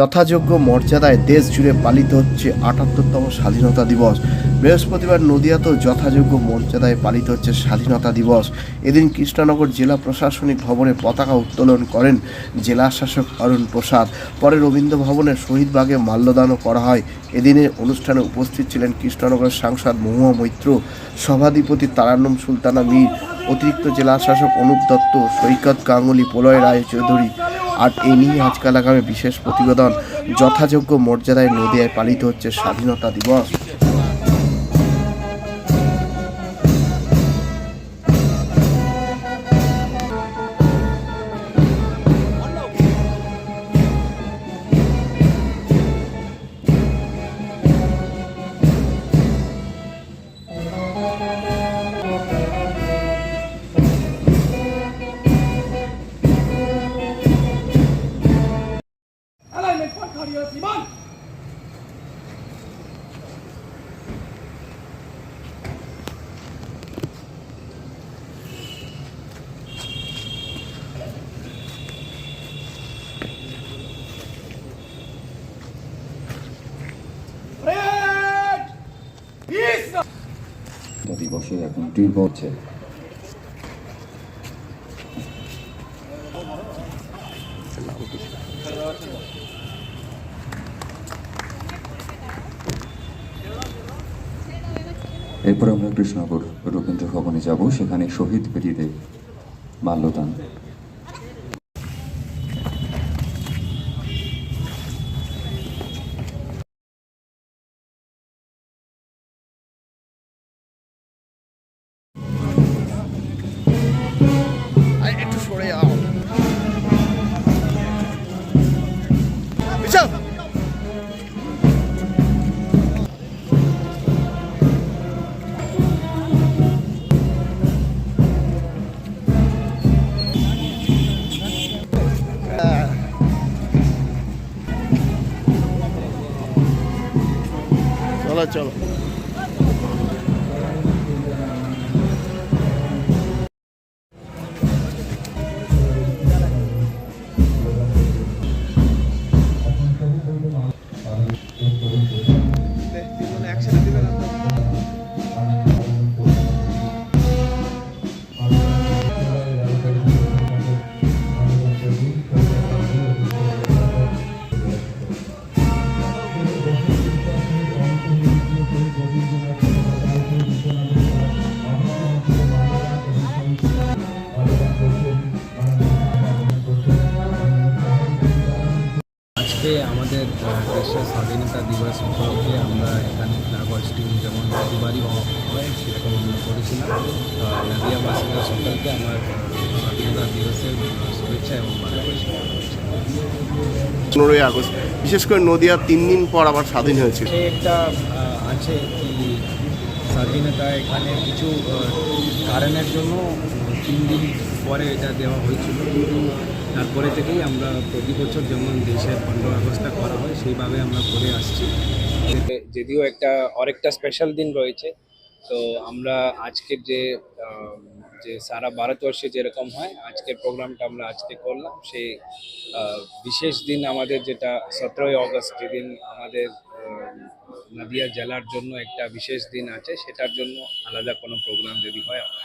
যথাযোগ্য মর্যাদায় দেশ জুড়ে পালিত হচ্ছে আটাত্তরতম স্বাধীনতা দিবস। বৃহস্পতিবার নদিয়াতেও যথাযোগ্য মর্যাদায় পালিত হচ্ছে স্বাধীনতা দিবস। এদিন কৃষ্ণনগর জেলা প্রশাসনিক ভবনে পতাকা উত্তোলন করেন জেলা শাসক অরুণ প্রসাদ। পরে রবীন্দ্র ভবনের শহীদবাগে মাল্যদানও করা হয়। এদিনের অনুষ্ঠানে উপস্থিত ছিলেন কৃষ্ণনগরের সাংসদ মহুয়া মৈত্র, সভাধিপতি তারান্নম সুলতানা মীর, অতিরিক্ত জেলা শাসক অনুপ দত্ত, সৈকত গাঙ্গুলি, প্রলয় রায় চৌধুরী আর এ নিয়ে আজকাল আগামী বিশেষ প্রতিবেদন। যথাযোগ্য মর্যাদায় নদিয়ায় পালিত হচ্ছে স্বাধীনতা দিবস। 係はしまい伸びボシュやこのドゥボーチェ এরপর আমরা কৃষ্ণনগর রবীন্দ্র ভবনে যাব সেখানে শহীদ বেদিতে মাল্যদান। চলো চলো। দেশের স্বাধীনতা দিবস উপলক্ষে আমরা এখানে ফ্ল্যাগ হোস্টিং যেমন প্রতিবারই হয় সেরকম আমরা করেছিলাম। নদিয়াবাসীরা সকলকে আমার স্বাধীনতা দিবসের শুভেচ্ছা এবং পনেরোই আগস্ট বিশেষ করে নদিয়া তিন দিন পর আবার স্বাধীন হয়েছে। একটা আছে কি স্বাধীনতা এখানে কিছু কারণের জন্য তিন দিন পরে এটা দেওয়া হয়েছিল। কিন্তু তারপরে থেকেই আমরা প্রতি বছর যেমন দেশের পনেরো আগস্টটা করা হয়, সেইভাবে আমরা করে আসছি যদিও একটা আরেকটা স্পেশাল দিন রয়েছে, তো আমরা আজকের যে যে সারা ভারতবর্ষে যেরকম হয়, আজকের প্রোগ্রামটা আমরা আজকে করলাম সেই বিশেষ দিন আমাদের যেটা সতেরোই অগস্ট যেদিন আমাদের নদিয়া জেলার জন্য একটা বিশেষ দিন আছে, সেটার জন্য আলাদা কোনো প্রোগ্রাম যদি হয়, আমরা।